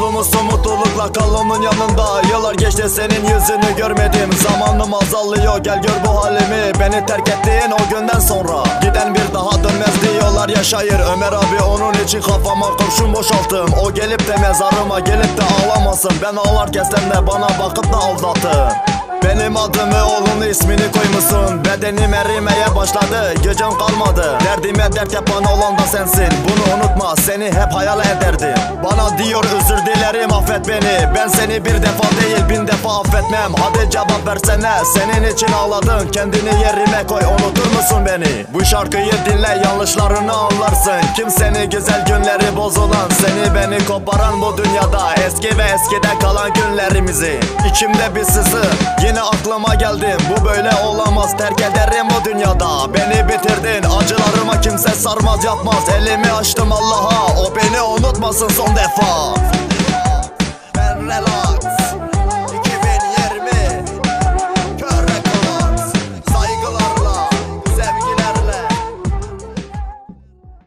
musun mutlulukla kal onun yanında Yıllar geçti senin yüzünü görmedim. Zamanım azalıyor gel gör bu halimi. Beni terk ettiğin o günden sonra Giden bir daha dönmez diyorlar yaşayır Ömer abi onun için kafama kurşun boşalttım O gelip de mezarıma gelip de ağlamasın. Ben ağlarken sen de bana bakıp da aldattın benim adımı oğlun ismini koymuşsun. Bedenim erimeye başladı gücüm kalmadı. Derdime dert yapan olan da sensin. Bunu unutma seni hep hayal ederdim. Bana diyor özür dilerim affet beni. Ben seni bir defa değil bin defa affetmem. Hadi cevap versene senin için ağladım. Kendini yerime koy unutur musun beni? Bu şarkıyı dinle yanlışlarını anlarsın. Kim seni güzel günleri bozulan? Seni beni koparan bu dünyada Eski ve eskide kalan günlerimizi. İçimde bir sızı Yine aklıma geldim Bu böyle olamaz terk ederim bu dünyada. Beni bitirdin acılarıma kimse sarmaz yapmaz. Elimi açtım Allah'a O beni unutmasın son defa